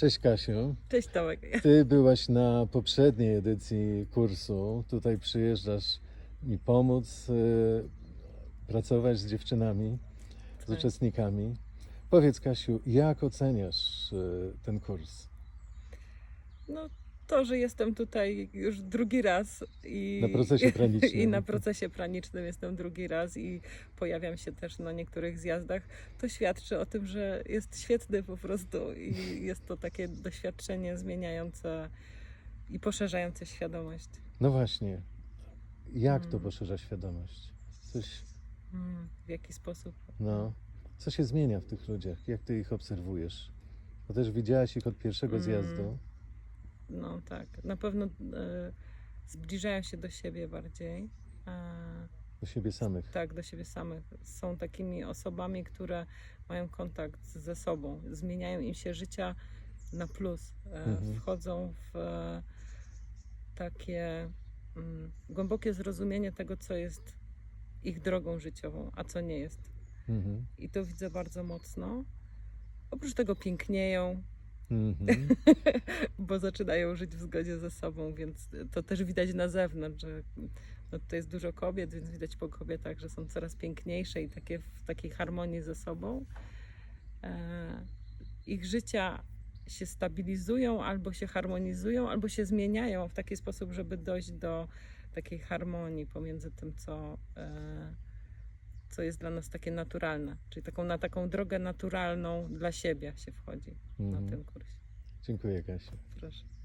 Cześć Kasiu. Cześć Tomek. Ty byłaś na poprzedniej edycji kursu. Tutaj przyjeżdżasz mi pomóc y, pracować z dziewczynami, z Tak. uczestnikami. Powiedz Kasiu, jak oceniasz y, ten kurs? No to, że jestem tutaj już drugi raz i Na procesie pranicznym. i na procesie pranicznym jestem drugi raz i pojawiam się też na niektórych zjazdach, to świadczy o tym, że jest świetny po prostu i jest to takie doświadczenie zmieniające i poszerzające świadomość. No właśnie, jak to Mm. poszerza świadomość? Coś, Mm, W jaki sposób? no, co się zmienia w tych ludziach? Jak ty ich obserwujesz? Bo też widziałaś ich od pierwszego Mm. zjazdu. No tak, na pewno e, zbliżają się do siebie bardziej. Do siebie samych. tak, do siebie samych. Są takimi osobami, które mają kontakt ze sobą. Zmieniają im się życia na plus. E, Mhm. Wchodzą w e, takie mm, głębokie zrozumienie tego, co jest ich drogą życiową, a co nie jest. Mhm. I to widzę bardzo mocno. Oprócz tego pięknieją, Mhm. bo zaczynają żyć w zgodzie ze sobą, więc to też widać na zewnątrz, że no, to jest dużo kobiet, więc widać po kobietach, że są coraz piękniejsze i takie w takiej harmonii ze sobą. E, ich życia się stabilizują, albo się harmonizują, albo się zmieniają w taki sposób, żeby dojść do takiej harmonii pomiędzy tym, co, e, co jest dla nas takie naturalne. Czyli taką, na taką drogę naturalną dla siebie się wchodzi na Mhm. tym kursie. Dziękuję Kasiu. Proszę.